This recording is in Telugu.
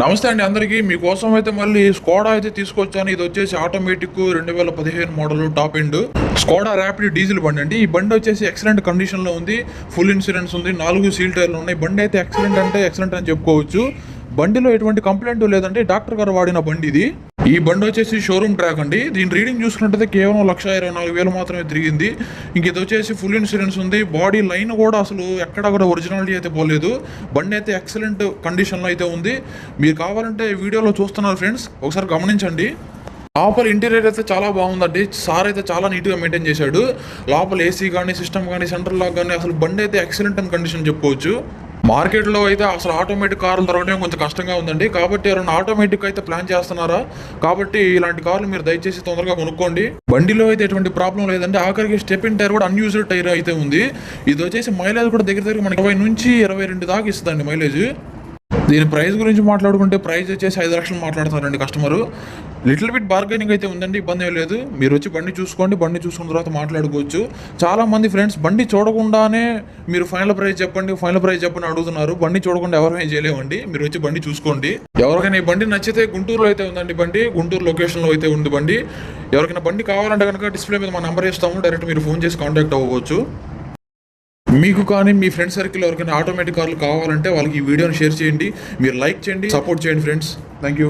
నమస్తే అండి అందరికీ. మీకోసం అయితే మళ్ళీ స్కోడా అయితే తీసుకొచ్చాను. ఇది వచ్చేసి ఆటోమేటిక్ రెండు వేల పదిహేను model top end Skoda rapid diesel బండి అండి. ఈ బండి వచ్చేసి ఎక్సలెంట్ కండిషన్లో ఉంది. ఫుల్ ఇన్సూరెన్స్ ఉంది. నాలుగు సీల్ టైర్లు ఉన్నాయి. బండి అయితే ఎక్సలెంట్ అంటే ఎక్సలెంట్ అని చెప్పుకోవచ్చు. బండిలో ఎటువంటి కంప్లైంట్ లేదంటే డాక్టర్ గారు వాడిన బండి ఇది. ఈ బండి వచ్చేసి షోరూమ్ ట్రాక్ అండి. దీని రీడింగ్ చూసుకున్నట్టయితే కేవలం లక్ష ఇరవై నాలుగు వేలు మాత్రమే తిరిగింది. ఇంక ఇది వచ్చేసి ఫుల్ ఇన్సూరెన్స్ ఉంది. బాడీ లైన్ కూడా అసలు ఎక్కడ కూడా ఒరిజినాలిటీ అయితే పోలేదు. బండి అయితే ఎక్సలెంట్ కండిషన్లో అయితే ఉంది. మీరు కావాలంటే వీడియోలో చూస్తున్నారు ఫ్రెండ్స్ ఒకసారి గమనించండి. లోపల ఇంటీరియర్ అయితే చాలా బాగుందండి. సార్ అయితే చాలా నీట్గా మెయింటైన్ చేశాడు. లోపల ఏసీ కానీ సిస్టమ్ కానీ సెంట్రల్ లాక్ కానీ అసలు బండి అయితే ఎక్సలెంట్ అని కండిషన్ చెప్పుకోవచ్చు. మార్కెట్లో అయితే అసలు ఆటోమేటిక్ కార్లు దొరకడం కొంచెం కష్టంగా ఉందండి. కాబట్టి ఎవరైనా ఆటోమేటిక్ అయితే ప్లాన్ చేస్తున్నారా? కాబట్టి ఇలాంటి కార్లు మీరు దయచేసి తొందరగా కొనుక్కోండి. బండిలో అయితే ఎటువంటి ప్రాబ్లం లేదండి. ఆఖరికి స్టెప్ ఇన్ టైర్ కూడా అన్యూజ్డ్ టైర్ అయితే ఉంది. ఇది వచ్చేసి మైలేజ్ కూడా దగ్గర దగ్గర మనకి ఇరవై నుంచి ఇరవై రెండు దాకా ఇస్తుందండి మైలేజ్. దీని ప్రైస్ గురించి మాట్లాడుకుంటే ప్రైస్ వచ్చేసి ఐదు లక్షలు మాట్లాడతారండి కస్టమర్. లిటిల్ బిట్ బార్గెనింగ్ అయితే ఉందండి ఇబ్బంది ఏం లేదు. మీరు వచ్చి బండి చూసుకోండి బండి చూసుకున్న తర్వాత మాట్లాడుకోవచ్చు. చాలామంది ఫ్రెండ్స్ బండి చూడకుండానే మీరు ఫైనల్ ప్రైస్ చెప్పండి ఫైనల్ ప్రైస్ చెప్పండి అడుగుతున్నారు. బండి చూడకుండా ఎవరు ఏం చేయలేమండి. మీరు వచ్చి బండి చూసుకోండి. ఎవరికైనా ఈ బండి నచ్చితే గుంటూరులో అయితే ఉందండి బండి గుంటూరు లొకేషన్లో అయితే ఉంది బండి. ఎవరికైనా బండి కావాలంటే కనుక డిస్ప్లే మీద మా నెంబర్ ఇస్తాము డైరెక్ట్ మీరు ఫోన్ చేసి కాంటాక్ట్ అవ్వచ్చు. మీకు కానీ మీ ఫ్రెండ్ సర్కిల్ ఎవరికైనా ఆటోమేటిక్ కార్లు కావాలంటే వాళ్ళకి ఈ వీడియోని షేర్ చేయండి. మీరు లైక్ చేయండి సపోర్ట్ చేయండి ఫ్రెండ్స్ థ్యాంక్ యూ